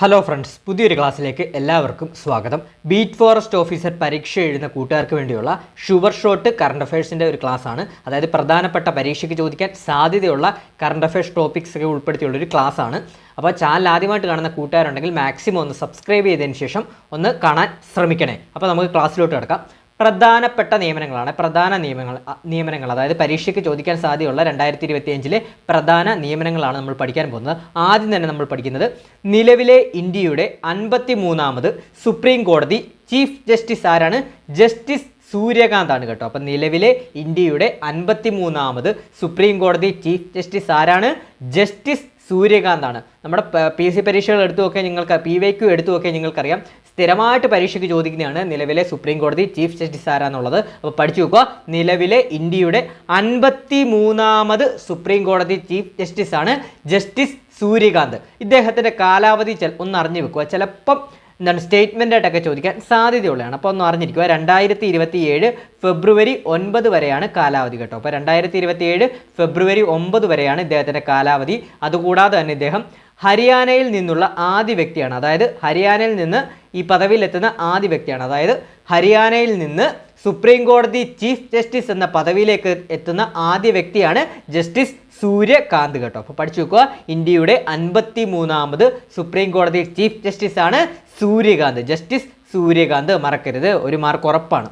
Hello friends പുതിയൊരു ക്ലാസ്സിലേക്ക് എല്ലാവർക്കും സ്വാഗതം. ബീറ്റ് ഫോറസ്റ്റ് ഓഫീസർ പരീക്ഷ എഴുതുന്ന കൂട്ടുകാർക്ക് വേണ്ടിയുള്ള ഷുവർ ഷോട്ട് കറണ്ട് അഫയേഴ്സിന്റെ ഒരു ക്ലാസ് ആണ്. അതായത് പ്രധാനപ്പെട്ട പരീക്ഷയ്ക്ക് ചോദിക്കാൻ സാധ്യതയുള്ള കറണ്ട് അഫയേഴ്സ് ടോപ്പിക്സ് ഒക്കെ ഉൾപ്പെടുത്തിയുള്ള ഒരു ആണ്. അപ്പോൾ ചാനൽ ആദ്യമായിട്ട് കാണുന്ന കൂട്ടുകാരുണ്ടെങ്കിൽ മാക്സിമം ഒന്ന് സബ്സ്ക്രൈബ് ചെയ്തതിന് ശേഷം ഒന്ന് കാണാൻ ശ്രമിക്കണേ. അപ്പോൾ നമുക്ക് ക്ലാസ്സിലോട്ട് കിടക്കാം. പ്രധാനപ്പെട്ട നിയമനങ്ങളാണ്. പ്രധാന നിയമങ്ങൾ നിയമനങ്ങൾ. അതായത് പരീക്ഷയ്ക്ക് ചോദിക്കാൻ സാധ്യതയുള്ള രണ്ടായിരത്തി ഇരുപത്തിയഞ്ചിലെ പ്രധാന നിയമനങ്ങളാണ് നമ്മൾ പഠിക്കാൻ പോകുന്നത്. ആദ്യം തന്നെ നമ്മൾ പഠിക്കുന്നത് നിലവിലെ ഇന്ത്യയുടെ അൻപത്തി മൂന്നാമത് സുപ്രീം കോടതി ചീഫ് ജസ്റ്റിസ് ആരാണ്? ജസ്റ്റിസ് സൂര്യകാന്താണ് കേട്ടോ. അപ്പം നിലവിലെ ഇന്ത്യയുടെ അൻപത്തി മൂന്നാമത് സുപ്രീം കോടതി ചീഫ് ജസ്റ്റിസ് ആരാണ്? ജസ്റ്റിസ് സൂര്യകാന്താണ് നമ്മുടെ പി സി പരീക്ഷകൾ എടുത്തു നോക്കിയാൽ നിങ്ങൾക്ക് പി വൈ ക്യു എടുത്തു നോക്കിയാൽ നിങ്ങൾക്കറിയാം. സ്ഥിരമായിട്ട് പരീക്ഷയ്ക്ക് ചോദിക്കുന്നതാണ് നിലവിലെ സുപ്രീം കോടതി ചീഫ് ജസ്റ്റിസ് ആരാന്നുള്ളത്. അപ്പോൾ പഠിച്ചു നോക്കുക. നിലവിലെ ഇന്ത്യയുടെ അൻപത്തി മൂന്നാമത് സുപ്രീം കോടതി ചീഫ് ജസ്റ്റിസ് ആണ് ജസ്റ്റിസ് സൂര്യകാന്ത്. ഇദ്ദേഹത്തിന്റെ കാലാവധി ചെൽ ഒന്ന് അറിഞ്ഞു വെക്കുക. ചിലപ്പം എന്താണ് സ്റ്റേറ്റ്മെന്റ് ആയിട്ടൊക്കെ ചോദിക്കാൻ സാധ്യതയുള്ളതാണ്. അപ്പോൾ ഒന്ന് അറിഞ്ഞിരിക്കുക. രണ്ടായിരത്തി ഇരുപത്തി ഏഴ് ഫെബ്രുവരി ഒൻപത് വരെയാണ് കാലാവധി കേട്ടോ. അപ്പോൾ രണ്ടായിരത്തി ഇരുപത്തി ഏഴ് ഫെബ്രുവരി ഒമ്പത് വരെയാണ് ഇദ്ദേഹത്തിന്റെ കാലാവധി. അതുകൂടാതെ തന്നെ ഇദ്ദേഹം ഹരിയാനയിൽ നിന്നുള്ള ആദ്യ വ്യക്തിയാണ്. അതായത് ഹരിയാനയിൽ നിന്ന് ഈ പദവിയിലെത്തുന്ന ആദ്യ വ്യക്തിയാണ്. അതായത് ഹരിയാനയിൽ നിന്ന് സുപ്രീം കോടതി ചീഫ് ജസ്റ്റിസ് എന്ന പദവിയിലേക്ക് എത്തുന്ന ആദ്യ വ്യക്തിയാണ് ജസ്റ്റിസ് സൂര്യകാന്ത് കേട്ടോ. അപ്പോൾ പഠിച്ചു വെക്കുക ഇന്ത്യയുടെ അൻപത്തി മൂന്നാമത് സുപ്രീം കോടതി ചീഫ് ജസ്റ്റിസ് ആണ് സൂര്യകാന്ത്. ജസ്റ്റിസ് സൂര്യകാന്ത് മറക്കരുത്. ഒരു മാർക്ക് ഉറപ്പാണ്.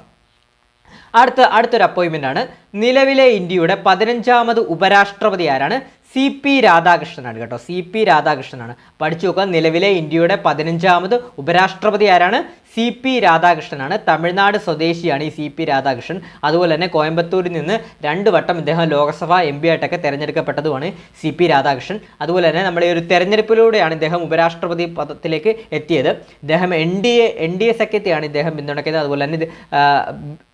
അടുത്ത അടുത്തൊരു അപ്പോയിൻമെന്റ് ആണ്. നിലവിലെ ഇന്ത്യയുടെ പതിനഞ്ചാമത് ഉപരാഷ്ട്രപതി ആരാണ്? സി പി രാധാകൃഷ്ണനാണ് കേട്ടോ. സി പി രാധാകൃഷ്ണനാണ്. പഠിച്ചു നോക്കുക. നിലവിലെ ഇന്ത്യയുടെ പതിനഞ്ചാമത് ഉപരാഷ്ട്രപതി ആരാണ്? C P രാധാകൃഷ്ണനാണ്. തമിഴ്നാട് സ്വദേശിയാണ് ഈ സി പി രാധാകൃഷ്ണൻ. അതുപോലെ തന്നെ കോയമ്പത്തൂരിൽ നിന്ന് രണ്ട് വട്ടം ഇദ്ദേഹം ലോക്സഭ എം പി ആയിട്ടൊക്കെ തിരഞ്ഞെടുക്കപ്പെട്ടതുമാണ് സി പി രാധാകൃഷ്ണൻ. അതുപോലെ തന്നെ നമ്മുടെ ഈ ഒരു തെരഞ്ഞെടുപ്പിലൂടെയാണ് ഇദ്ദേഹം ഉപരാഷ്ട്രപതി പദത്തിലേക്ക് എത്തിയത്. ഇദ്ദേഹം N D A N D A സഖ്യത്തെയാണ് ഇദ്ദേഹം പിന്തുണയ്ക്കുന്നത്. അതുപോലെ തന്നെ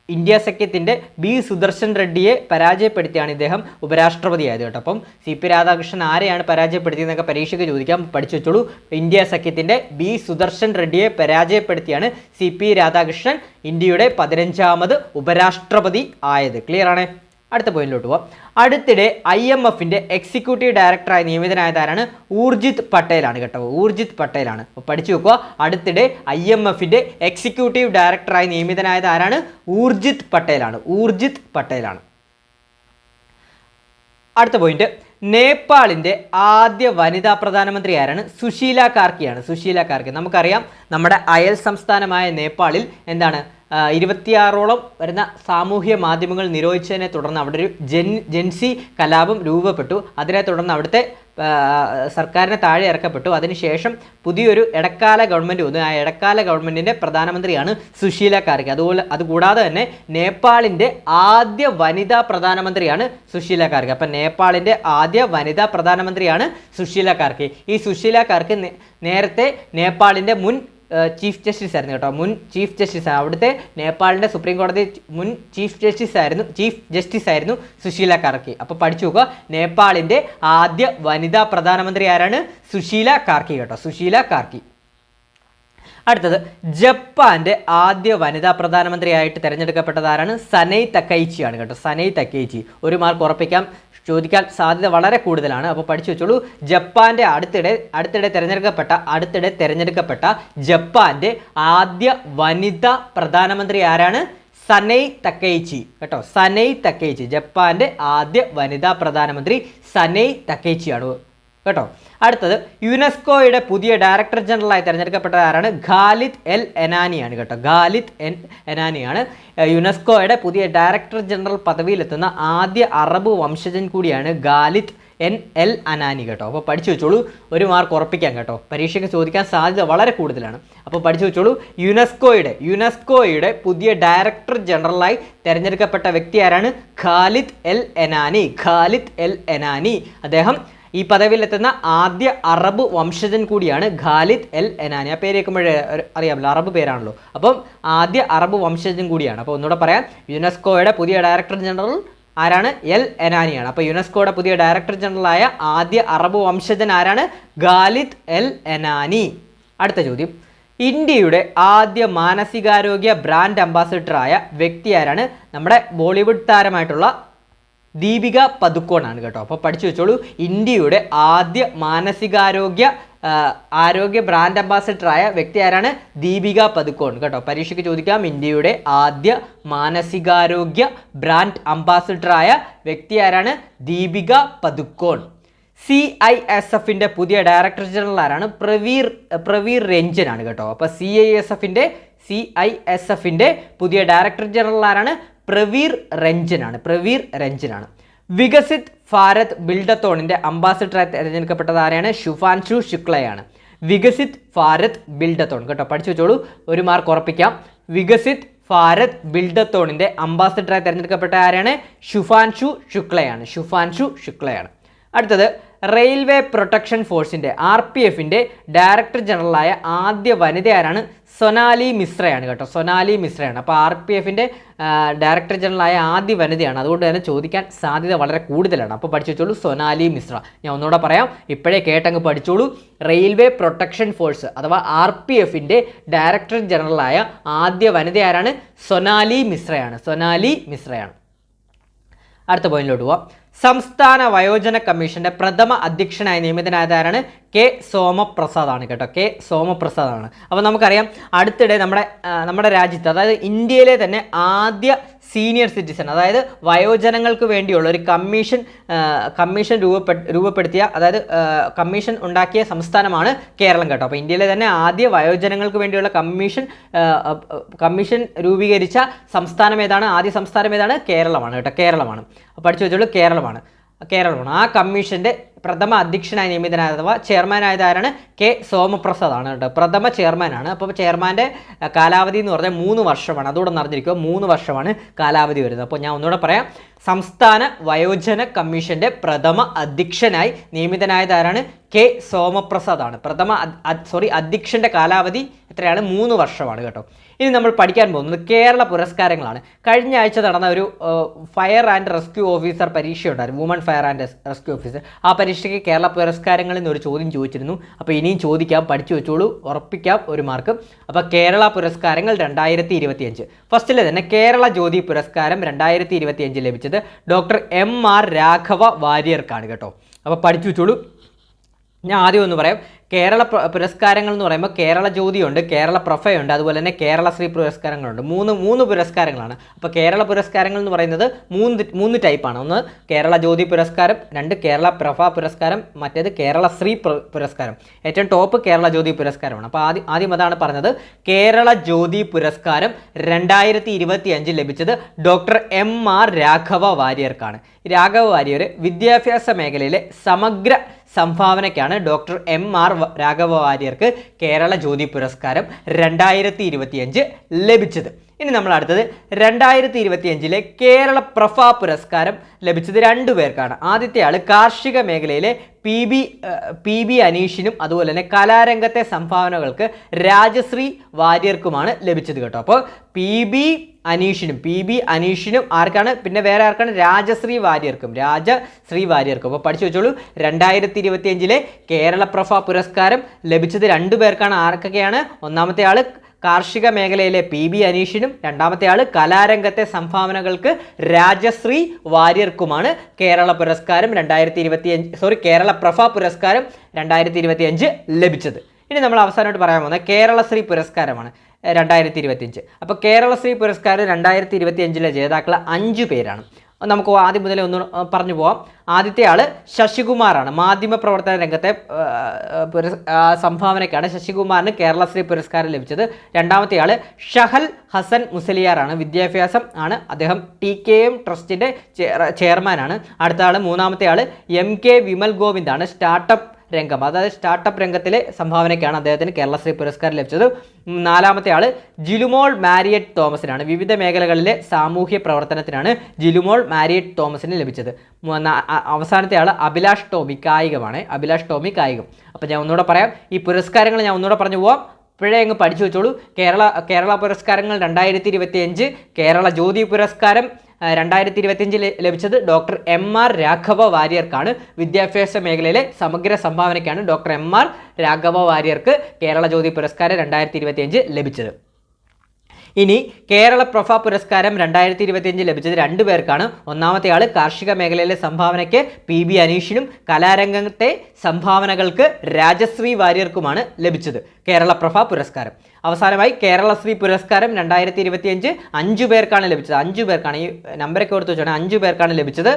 ഇന്ത്യ സഖ്യത്തിന്റെ ബി സുദർശൻ റെഡ്ഡിയെ പരാജയപ്പെടുത്തിയാണ് ഇദ്ദേഹം ഉപരാഷ്ട്രപതിയായത് കേട്ടോ. അപ്പം സി പി രാധാകൃഷ്ണൻ ആരെയാണ് പരാജയപ്പെടുത്തിയതെന്നൊക്കെ പരീക്ഷയ്ക്ക് ചോദിക്കാം. പഠിച്ചു വെച്ചോളൂ. ഇന്ത്യ സഖ്യത്തിന്റെ ബി സുദർശൻ റെഡ്ഡിയെ പരാജയപ്പെടുത്തിയാണ് സി പി രാധാകൃഷ്ണൻ ഇന്ത്യയുടെ പതിനഞ്ചാമത് ഉപരാഷ്ട്രപതി ആയത്. ക്ലിയർ ആണേ? അടുത്ത പോയിന്റിലോട്ട് പോവാം. അടുത്തിടെ ഐ എം എഫിന്റെ എക്സിക്യൂട്ടീവ് ഡയറക്ടറായി നിയമിതനായതാരാണ് ഊർജിത് പട്ടേലാണ് കേട്ടോ. ഊർജിത് പട്ടേലാണ്. അപ്പോൾ പഠിച്ചു വെക്കുക അടുത്തിടെ ഐ എം എഫിന്റെ എക്സിക്യൂട്ടീവ് ഡയറക്ടറായി നിയമിതനായത് ആരാണ് ഊർജിത് പട്ടേലാണ്. ഊർജിത് പട്ടേലാണ്. അടുത്ത പോയിന്റ്. നേപ്പാളിന്റെ ആദ്യ വനിതാ പ്രധാനമന്ത്രി ആരാണ്? സുശീല കാർക്കിയാണ്. സുശീല കാർക്കി. നമുക്കറിയാം നമ്മുടെ അയൽ സംസ്ഥാനമായ നേപ്പാളിൽ എന്താണ്? ഇരുപത്തിയാറോളം വരുന്ന സാമൂഹ്യ മാധ്യമങ്ങൾ നിരോധിച്ചതിനെ തുടർന്ന് അവിടെ ഒരു ജെൻ ജെൻസി കലാപം രൂപപ്പെട്ടു. അതിനെ തുടർന്ന് അവിടുത്തെ സർക്കാരിനെ താഴെ ഇറക്കപ്പെട്ടു. അതിനുശേഷം പുതിയൊരു ഇടക്കാല ഗവൺമെന്റ് വന്നു. ആ ഇടക്കാല ഗവൺമെന്റിന്റെ പ്രധാനമന്ത്രിയാണ് സുശീല കാർക്കി അതുപോലെ അതുകൂടാതെ തന്നെ നേപ്പാളിന്റെ ആദ്യ വനിതാ പ്രധാനമന്ത്രിയാണ് സുശീല കാർക്കി അപ്പം നേപ്പാളിന്റെ ആദ്യ വനിതാ പ്രധാനമന്ത്രിയാണ് സുശീല കാർക്കി ഈ സുശീല കാർക്കി നേരത്തെ നേപ്പാളിന്റെ മുൻ ചീഫ് ജസ്റ്റിസ് ആയിരുന്നു കേട്ടോ. മുൻ ചീഫ് ജസ്റ്റിസ് ആണ് അവിടുത്തെ നേപ്പാളിന്റെ സുപ്രീം കോടതി മുൻ ചീഫ് ജസ്റ്റിസ് ആയിരുന്നു ചീഫ് ജസ്റ്റിസ് ആയിരുന്നു സുശീല കാർക്കി. അപ്പോൾ പഠിച്ചു നോക്കുക. നേപ്പാളിന്റെ ആദ്യ വനിതാ പ്രധാനമന്ത്രി ആരാണ്? സുശീല കാർക്കി കേട്ടോ. സുശീല കാർക്കി. അടുത്തത് ജപ്പാന്റെ ആദ്യ വനിതാ പ്രധാനമന്ത്രിയായിട്ട് തിരഞ്ഞെടുക്കപ്പെട്ടത് ആരാണ്? സനൈ തക്കൈച്ചിയാണ് കേട്ടോ. സനൈ തക്കൈച്ചി ഒരു മാർക്ക് ഉറപ്പിക്കാം. ചോദിക്കാൻ സാധ്യത വളരെ കൂടുതലാണ്. അപ്പോൾ പഠിച്ചു വെച്ചോളൂ. ജപ്പാന്റെ അടുത്തിടെ അടുത്തിടെ തിരഞ്ഞെടുക്കപ്പെട്ട അടുത്തിടെ തിരഞ്ഞെടുക്കപ്പെട്ട ജപ്പാന്റെ ആദ്യ വനിതാ പ്രധാനമന്ത്രി ആരാണ്? Sanae Takaichi. കേട്ടോ സനൈ തക്കേച്ചി. ജപ്പാന്റെ ആദ്യ വനിതാ പ്രധാനമന്ത്രി സനൈ തക്കൈച്ചിയാണ്? കേട്ടോ? അടുത്തത് യുനെസ്കോയുടെ പുതിയ ഡയറക്ടർ ജനറലായി തിരഞ്ഞെടുക്കപ്പെട്ട ആരാണ് ഖാലിദ് എൽ എനാനിയാണ് കേട്ടോ. ഖാലിദ് എൻ എനാനിയാണ്. യുനെസ്കോയുടെ പുതിയ ഡയറക്ടർ ജനറൽ പദവിയിലെത്തുന്ന ആദ്യ അറബ് വംശജൻ കൂടിയാണ് ഖാലിദ് എൻ എൽ അനാനി കേട്ടോ. അപ്പോൾ പഠിച്ചു വെച്ചോളൂ. ഒരു മാർക്ക് ഉറപ്പിക്കാം കേട്ടോ. പരീക്ഷയ്ക്ക് ചോദിക്കാൻ സാധ്യത വളരെ കൂടുതലാണ്. അപ്പോൾ പഠിച്ചു വെച്ചോളൂ. യുനെസ്കോയുടെ യുനെസ്കോയുടെ പുതിയ ഡയറക്ടർ ജനറലായി തിരഞ്ഞെടുക്കപ്പെട്ട വ്യക്തി ആരാണ്? Khaled El Enany. Khaled El Enany. അദ്ദേഹം ഈ പദവിയിലെത്തുന്ന ആദ്യ അറബ് വംശജൻ കൂടിയാണ് ഖാലിദ് എൽ എനാനി. ആ പേര് കേൾക്കുമ്പോഴേ അറിയാമല്ലോ അറബ് പേരാണല്ലോ. അപ്പം ആദ്യ അറബ് വംശജൻ കൂടിയാണ്. അപ്പോൾ ഒന്നുകൂടെ പറയാം. യുനെസ്കോയുടെ പുതിയ ഡയറക്ടർ ജനറൽ ആരാണ്? എൽ എനാനിയാണ്. അപ്പോൾ യുനെസ്കോയുടെ പുതിയ ഡയറക്ടർ ജനറലായ ആദ്യ അറബ് വംശജൻ ആരാണ്? Khaled El Enany. അടുത്ത ചോദ്യം. ഇന്ത്യയുടെ ആദ്യ മാനസികാരോഗ്യ ബ്രാൻഡ് അംബാസിഡറായ വ്യക്തി ആരാണ്? നമ്മുടെ ബോളിവുഡ് താരമായിട്ടുള്ള ദീപിക പതുക്കോണാണ് കേട്ടോ. അപ്പോൾ പഠിച്ചു വെച്ചോളൂ. ഇന്ത്യയുടെ ആദ്യ മാനസികാരോഗ്യ ആരോഗ്യ ബ്രാൻഡ് അംബാസിഡറായ വ്യക്തി ആരാണ്? ദീപിക പതുക്കോൺ കേട്ടോ. പരീക്ഷയ്ക്ക് ചോദിക്കാം. ഇന്ത്യയുടെ ആദ്യ മാനസികാരോഗ്യ ബ്രാൻഡ് അംബാസിഡറായ വ്യക്തി ആരാണ്? Deepika Padukone C I S എഫിന്റെ പുതിയ ഡയറക്ടർ ജനറൽ ആരാണ്? പ്രവീർ പ്രവീർ രഞ്ജൻ ആണ് കേട്ടോ. അപ്പോൾ സി ഐ എസ് എഫിന്റെ സി ഐ എസ് എഫിന്റെ പുതിയ ഡയറക്ടർ ജനറൽ ആരാണ്? പ്രവീർ രഞ്ജനാണ്. പ്രവീർ രഞ്ജനാണ്. വികസിത് ഭാരത് ബിൽഡത്തോണിന്റെ അംബാസിഡറായി തിരഞ്ഞെടുക്കപ്പെട്ടത് ആരെയാണ് ശുഫാൻഷു ശുക്ലയാണ്. വികസിത് ഭാരത് ബിൽഡത്തോൺ. കേട്ടോ പഠിച്ചു വെച്ചോളൂ. ഒരു മാർക്ക് ഉറപ്പിക്കാം. വികസിത് ഭാരത് ബിൽഡത്തോണിന്റെ അംബാസിഡറായി തിരഞ്ഞെടുക്കപ്പെട്ട ആരെയാണ് ശുഫാൻഷു ശുക്ലയാണ്. ശുഫാൻഷു ശുക്ലയാണ്. അടുത്തത് റെയിൽവേ പ്രൊട്ടക്ഷൻ ഫോഴ്സിന്റെ ആർ പി എഫിന്റെ ഡയറക്ടർ ജനറലായ ആദ്യ വനിതയാരാണ് സൊനാലി മിശ്രയാണ് കേട്ടോ. സൊനാലി മിശ്രയാണ്. അപ്പോൾ ആർ പി എഫിന്റെ ഡയറക്ടർ ജനറലായ ആദ്യ വനിതയാണ്. അതുകൊണ്ട് തന്നെ ചോദിക്കാൻ സാധ്യത വളരെ കൂടുതലാണ്. അപ്പോൾ പഠിച്ചു വെച്ചോളൂ സൊനാലി മിശ്ര. ഞാൻ ഒന്നുകൂടെ പറയാം. ഇപ്പോഴേ കേട്ടങ്ങ് പഠിച്ചോളൂ. റെയിൽവേ പ്രൊട്ടക്ഷൻ ഫോഴ്സ് അഥവാ ആർ പി എഫിന്റെ ഡയറക്ടർ ജനറലായ ആദ്യ വനിതയാരാണ് സൊനാലി മിശ്രയാണ്. സൊനാലി മിശ്രയാണ്. അടുത്ത പോയിന്റിലോട്ട് പോവാം. സംസ്ഥാന വയോജന കമ്മീഷന്റെ പ്രഥമ അധ്യക്ഷനായി നിയമിതനായതാരാണ് കെ സോമപ്രസാദ് ആണ് കേട്ടോ. കെ സോമപ്രസാദ് ആണ് അപ്പോൾ നമുക്കറിയാം അടുത്തിടെ നമ്മുടെ നമ്മുടെ രാജ്യത്ത് അതായത് ഇന്ത്യയിലെ തന്നെ ആദ്യ സീനിയർ സിറ്റിസൺ അതായത് വയോജനങ്ങൾക്ക് വേണ്ടിയുള്ള ഒരു കമ്മീഷൻ കമ്മീഷൻ രൂപപ്പെ രൂപപ്പെടുത്തിയ അതായത് കമ്മീഷൻ ഉണ്ടാക്കിയ സംസ്ഥാനമാണ് കേരളം കേട്ടോ. അപ്പോൾ ഇന്ത്യയിലെ തന്നെ ആദ്യ വയോജനങ്ങൾക്ക് വേണ്ടിയുള്ള കമ്മീഷൻ കമ്മീഷൻ രൂപീകരിച്ച സംസ്ഥാനം ഏതാണ്? ആദ്യ സംസ്ഥാനം ഏതാണ്? കേരളമാണ് കേട്ടോ. കേരളമാണ്. അപ്പോൾ പഠിച്ചു വെച്ചോളൂ കേരളമാണ്. കേരളമാണ്. ആ കമ്മീഷന്റെ പ്രഥമ അധ്യക്ഷനായി നിയമിതനായത് അഥവാ ചെയർമാനായത് കെ സോമപ്രസാദാണ് കേട്ടോ. പ്രഥമ ചെയർമാനാണ്. അപ്പോൾ ചെയർമാന്റെ കാലാവധി എന്ന് പറഞ്ഞാൽ മൂന്ന് വർഷമാണ്. അതുകൂടെ അറിഞ്ഞിരിക്കുക. മൂന്ന് വർഷമാണ് കാലാവധി വരുന്നത്. അപ്പോൾ ഞാൻ ഒന്നുകൂടെ പറയാം. സംസ്ഥാന വയോജന കമ്മീഷന്റെ പ്രഥമ അധ്യക്ഷനായി നിയമിതനായതാരാണ് കെ സോമപ്രസാദാണ്. പ്രഥമ സോറി അധ്യക്ഷന്റെ കാലാവധി എത്രയാണ്? മൂന്ന് വർഷമാണ് കേട്ടോ. ഇനി നമ്മൾ പഠിക്കാൻ പോകുന്നത് കേരള പുരസ്കാരങ്ങളാണ്. കഴിഞ്ഞ ആഴ്ച നടന്ന ഒരു fire and rescue officer പരീക്ഷയുണ്ടായിരുന്നു. Woman fire and rescue officer. ആ പരീക്ഷയ്ക്ക് കേരള പുരസ്കാരങ്ങളിൽ നിന്ന് ഒരു ചോദ്യം ചോദിച്ചിരുന്നു. അപ്പോൾ ഇനിയും ചോദിക്കാം പഠിച്ചു വെച്ചോളൂ ഉറപ്പിക്കാം ഒരു മാർക്ക്. അപ്പോൾ കേരള പുരസ്കാരങ്ങൾ രണ്ടായിരത്തി ഇരുപത്തിയഞ്ച് ഫസ്റ്റിൽ തന്നെ കേരള ജ്യോതി പുരസ്കാരം രണ്ടായിരത്തി ഇരുപത്തിയഞ്ച് ലഭിച്ചത് ഡോക്ടർ എം ആർ രാഘവ വാര്യർക്കാണ് കേട്ടോ. അപ്പോൾ പഠിച്ചു വെച്ചോളൂ. ഞാൻ ആദ്യം ഒന്ന് പറയാം. കേരള പുരസ്കാരങ്ങൾ എന്ന് പറയുമ്പോൾ കേരള ജ്യോതിയുണ്ട് കേരള പ്രൊഫയുണ്ട് അതുപോലെ തന്നെ കേരള ശ്രീ പുരസ്കാരങ്ങളുണ്ട്. മൂന്ന് മൂന്ന് പുരസ്കാരങ്ങളാണ്. അപ്പോൾ കേരള പുരസ്കാരങ്ങൾ എന്ന് പറയുന്നത് മൂന്ന് മൂന്ന് ടൈപ്പാണ് ഒന്ന് കേരള ജ്യോതി പുരസ്കാരം രണ്ട് കേരള പ്രഫ പുരസ്കാരം മറ്റേത് കേരള ശ്രീ പുരസ്കാരം. ഏറ്റവും ടോപ്പ് കേരള ജ്യോതി പുരസ്കാരമാണ്. അപ്പോൾ ആദ്യം ആദ്യം അതാണ് പറഞ്ഞത്. കേരള ജ്യോതി പുരസ്കാരം രണ്ടായിരത്തി ഇരുപത്തി അഞ്ചിൽ ലഭിച്ചത് ഡോക്ടർ എം ആർ രാഘവ വാര്യർക്കാണ്. രാഘവ വാര്യർ വിദ്യാഭ്യാസ മേഖലയിലെ സമഗ്ര സംഭാവനയ്ക്കാണ് ഡോക്ടർ എം ആർ രാഘവ വാര്യർക്ക് കേരള ജ്യോതി പുരസ്കാരം രണ്ടായിരത്തി ലഭിച്ചത്. ഇനി നമ്മൾ അടുത്തത് രണ്ടായിരത്തി ഇരുപത്തിയഞ്ചിലെ കേരള പ്രഫ പുരസ്കാരം ലഭിച്ചത് രണ്ടു പേർക്കാണ്. ആദ്യത്തെ ആൾ കാർഷിക മേഖലയിലെ പി ബി പി ബി അനീഷിനും അതുപോലെ തന്നെ കലാരംഗത്തെ സംഭാവനകൾക്ക് രാജശ്രീ വാര്യർക്കുമാണ് ലഭിച്ചത് കേട്ടോ. അപ്പോൾ പി ബി അനീഷിനും പി ബി അനീഷിനും ആർക്കാണ്? പിന്നെ വേറെ ആർക്കാണ്? രാജശ്രീ വാര്യർക്കും രാജശ്രീ വാര്യർക്കും. അപ്പോൾ പഠിച്ചു വെച്ചോളൂ. രണ്ടായിരത്തി ഇരുപത്തിയഞ്ചിലെ കേരള പ്രഫ പുരസ്കാരം ലഭിച്ചത് രണ്ടു പേർക്കാണ്. ആർക്കൊക്കെയാണ്? ഒന്നാമത്തെ ആൾ കാർഷിക മേഖലയിലെ പി ബി അനീഷിനും രണ്ടാമത്തെ ആൾ കലാരംഗത്തെ സംഭാവനകൾക്ക് രാജശ്രീ വാര്യർക്കുമാണ് കേരള പുരസ്കാരം രണ്ടായിരത്തി ഇരുപത്തി അഞ്ച് സോറി കേരള പ്രഭ പുരസ്കാരം രണ്ടായിരത്തി ഇരുപത്തി അഞ്ച് ലഭിച്ചത്. ഇനി നമ്മൾ അവസാനമായിട്ട് പറയാൻ പോകുന്നത് കേരളശ്രീ പുരസ്കാരമാണ് രണ്ടായിരത്തി ഇരുപത്തിയഞ്ച് അപ്പോൾ കേരളശ്രീ പുരസ്കാരം രണ്ടായിരത്തി ഇരുപത്തി അഞ്ചിലെ ജേതാക്കൾ അഞ്ച് പേരാണ്. നമുക്ക് ആദ്യം മുതലേ ഒന്ന് പറഞ്ഞു പോവാം. ആദ്യത്തെ ആൾ ശശികുമാറാണ്. മാധ്യമ പ്രവർത്തന രംഗത്തെ സംഭാവനയ്ക്കാണ് ശശികുമാറിന് കേരളശ്രീ പുരസ്കാരം ലഭിച്ചത്. രണ്ടാമത്തെ ആൾ ഷഹൽ ഹസൻ മുസലിയാറാണ്. വിദ്യാഭ്യാസം ആണ്. അദ്ദേഹം ടി കെ എം ട്രസ്റ്റിന്റെ ചെയർമാനാണ്. അടുത്ത ആൾ മൂന്നാമത്തെ ആൾ എം കെ വിമൽ ഗോവിന്ദാണ് സ്റ്റാർട്ടപ്പ് രംഗം. അതായത് സ്റ്റാർട്ടപ്പ് രംഗത്തിലെ സംഭാവനയ്ക്കാണ് അദ്ദേഹത്തിന് കേരളശ്രീ പുരസ്കാരം ലഭിച്ചത്. നാലാമത്തെ ആൾ ജിലുമോൾ മാരിയറ്റ് തോമസിനാണ്. വിവിധ മേഖലകളിലെ സാമൂഹ്യ പ്രവർത്തനത്തിനാണ് ജിലുമോൾ മാരിയറ്റ് തോമസിന് ലഭിച്ചത്. അവസാനത്തെ ആൾ അഭിലാഷ് ടോമി കായികമാണ്. അഭിലാഷ് ടോമി കായികം. അപ്പോൾ ഞാൻ ഒന്നുകൂടെ പറയാം. ഈ പുരസ്കാരങ്ങൾ ഞാൻ ഒന്നുകൂടെ പറഞ്ഞു പോവാം. ഇപ്പോഴേ അങ്ങ് പഠിച്ചു വെച്ചോളൂ. കേരള കേരള പുരസ്കാരങ്ങൾ രണ്ടായിരത്തി ഇരുപത്തിയഞ്ച് കേരള ജ്യോതി പുരസ്കാരം രണ്ടായിരത്തി ഇരുപത്തിയഞ്ചിൽ ലഭിച്ചത് ഡോക്ടർ എം ആർ രാഘവ വാര്യർക്കാണ്. വിദ്യാഭ്യാസ മേഖലയിലെ സമഗ്ര സംഭാവനയ്ക്കാണ് ഡോക്ടർ എം ആർ രാഘവ വാര്യർക്ക് കേരള ജ്യോതി പുരസ്കാരം രണ്ടായിരത്തി ഇരുപത്തിയഞ്ച് ലഭിച്ചത്. ഇനി കേരള പ്രഫ പുരസ്കാരം രണ്ടായിരത്തി ഇരുപത്തിയഞ്ച് ലഭിച്ചത് രണ്ടു പേർക്കാണ്. ഒന്നാമത്തെ ആൾ കാർഷിക മേഖലയിലെ സംഭാവനയ്ക്ക് പി ബി അനീഷിനും കലാരംഗത്തെ സംഭാവനകൾക്ക് രാജശ്രീ വാര്യർക്കുമാണ് ലഭിച്ചത് കേരള പ്രഫ പുരസ്കാരം. അവസാനമായി കേരളശ്രീ പുരസ്കാരം രണ്ടായിരത്തി ഇരുപത്തിയഞ്ച് അഞ്ചു പേർക്കാണ് ലഭിച്ചത്. അഞ്ചു പേർക്കാണ്. ഈ നമ്പറൊക്കെ ഓർത്ത് വെച്ചാണ്. അഞ്ചു പേർക്കാണ് ലഭിച്ചത്.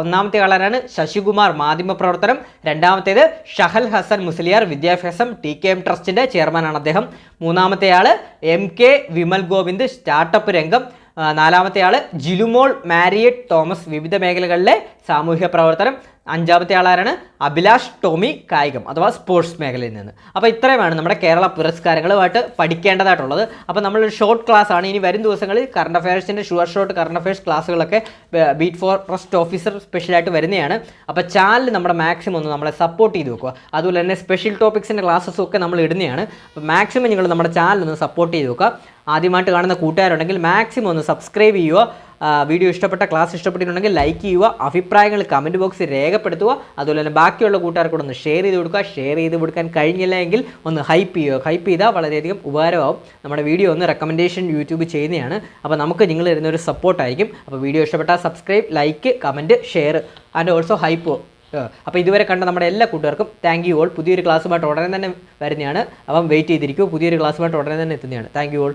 ഒന്നാമത്തെ ആളാണ് ശശികുമാർ മാധ്യമ പ്രവർത്തനം. രണ്ടാമത്തേത് ഷഹൽ ഹസൻ മുസ്ലിയാർ വിദ്യാഭ്യാസം ടി കെ എം ട്രസ്റ്റിന്റെ ചെയർമാനാണ് അദ്ദേഹം. മൂന്നാമത്തെ ആൾ M K Vimal Govind startup രംഗം. നാലാമത്തെ ആൾ ജിലുമോൾ മാരിയറ്റ് തോമസ് വിവിധ മേഖലകളിലെ സാമൂഹ്യ പ്രവർത്തനം. അഞ്ചാമത്തെ ആളാരാണ്? അഭിലാഷ് ടോമി കായികം അഥവാ സ്പോർട്സ് മേഖലയിൽ നിന്ന്. അപ്പോൾ ഇത്രയുമാണ് നമ്മുടെ കേരള പുരസ്കാരങ്ങളുമായിട്ട് പഠിക്കേണ്ടതായിട്ടുള്ളത്. അപ്പോൾ നമ്മളൊരു ഷോർട്ട് ക്ലാസ് ആണ്. ഇനി വരും ദിവസങ്ങളിൽ കറണ്ട് അഫയേഴ്സിന്റെ ഷുവർ ഷോർട്ട് കറണ്ട് അഫയേഴ്സ് ക്ലാസ്സുകളൊക്കെ ബീറ്റ് ഫോറസ്റ്റ് ഓഫീസർ സ്പെഷ്യലായിട്ട് വരുന്നതാണ്. അപ്പോൾ ചാനൽ നമ്മുടെ മാക്സിമം ഒന്ന് നമ്മളെ സപ്പോർട്ട് ചെയ്ത് വെക്കുക. അതുപോലെ തന്നെ സ്പെഷ്യൽ ടോപ്പിക്സിന്റെ ക്ലാസ്സസും ഒക്കെ നമ്മൾ ഇടുന്നതാണ്. അപ്പോൾ മാക്സിമം നിങ്ങൾ നമ്മുടെ ചാനൽ ഒന്ന് സപ്പോർട്ട് ചെയ്ത് വെക്കുക. ആദ്യമായിട്ട് കാണുന്ന കൂട്ടുകാരുണ്ടെങ്കിൽ മാക്സിമം ഒന്ന് സബ്സ്ക്രൈബ് ചെയ്യുക. വീഡിയോ ഇഷ്ടപ്പെട്ട ക്ലാസ് ഇഷ്ടപ്പെട്ടിട്ടുണ്ടെങ്കിൽ ലൈക്ക് ചെയ്യുക. അഭിപ്രായങ്ങൾ കമന്റ് ബോക്സിൽ രേഖപ്പെടുത്തുക. അതുപോലെ തന്നെ ബാക്കിയുള്ള കൂട്ടുകാർക്കൂടെ ഒന്ന് ഷെയർ ചെയ്ത് കൊടുക്കുക. ഷെയർ ചെയ്ത് കൊടുക്കാൻ കഴിഞ്ഞില്ല എങ്കിൽ ഒന്ന് ഹൈപ്പ് ചെയ്യുക. ഹൈപ്പ് ചെയ്താൽ വളരെയധികം ഉപകാരമാവും. നമ്മുടെ വീഡിയോ ഒന്ന് റെക്കമെൻഡേഷൻ യൂട്യൂബ് ചെയ്യുന്നതാണ്. അപ്പോൾ നമുക്ക് നിങ്ങൾ തരുന്ന ഒരു സപ്പോർട്ടായിരിക്കും അപ്പോൾ വീഡിയോ ഇഷ്ടപ്പെട്ടാൽ subscribe like comment share and also hype അപ്പോൾ ഇതുവരെ കണ്ട നമ്മുടെ എല്ലാ കൂട്ടുകാർക്കും താങ്ക് യു ഓൾ പുതിയൊരു ക്ലാസ്സുമായിട്ട് ഉടനെ തന്നെ വരുന്നതാണ്. അപ്പം വെയിറ്റ് ചെയ്തിരിക്കും. പുതിയൊരു ക്ലാസ്സുമായിട്ട് ഉടനെ തന്നെ എത്തുന്നതാണ്. Thank you all